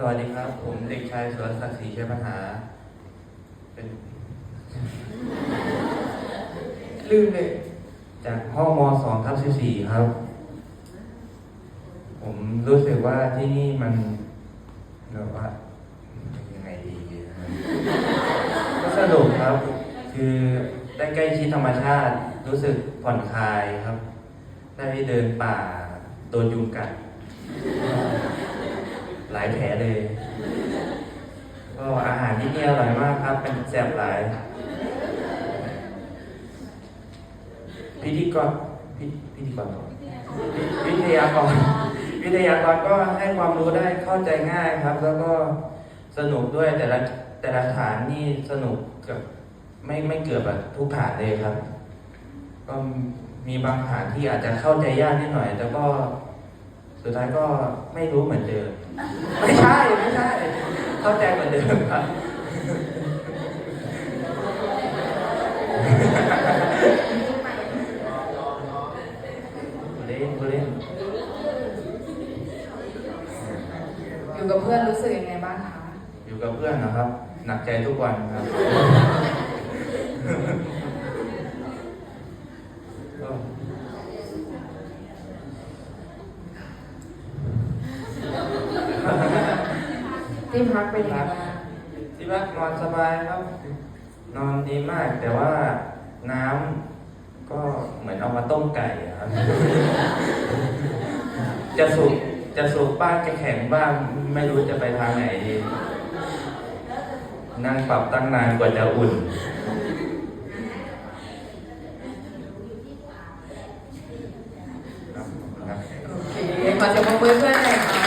สวัสดีครับ ผมเด็กชายสุรศักดิ์ศรีชัยปัญหา เป็น ลืมเลย จากห้องมสองทับสิบสี่ครับ ผมรู้สึกว่าที่นี่มันแบบว่ายังไงดีก็สนุกครับ คือได้ใกล้ชิดธรรมชาติ รู้สึกผ่อนคลายครับ ได้ไปเดินป่า โดนยุงกัด ลายแผลเลยก็อาหารที่นี่อร่อยมากครับ เป็นแซ่บหลาย พิธีกรพิธีกรวิทยากรวิทยากรก็ให้ความรู้ได้เข้าใจง่ายครับ แล้วก็สนุกด้วยแต่ละแต่ละฐานนี่สนุกเกับไม่ไม่เกือบแบบทุกฐานเลยครับ ก็มีบางฐานที่อาจจะเข้าใจยากนิดหน่อย แต่ก็ สุดท้ายก็ไม่รู้เหมือนเดิม ไม่ใช่ไม่ใช่ เข้าใจเหมือนเดิมครับเล่นเล่นอยู่กับเพื่อนรู้สึกยังไงบ้างคะ อยู่กับเพื่อนนะครับ หนักใจทุกวันครับ ที่พักเป็นยังไงบที่พักนอนสบายครับ นอนดีมาก แต่ว่าน้ำก็เหมือนเอามาต้มไก่ครับ จะสุกจะสุกบ้างจะแข็งบ้างไม่รู้จะไปทางไหนดี นั่งปรับตั้งนานกว่าจะอุ่น โอเคขอจะมาคุยเพื่อนหน่อยค่ะ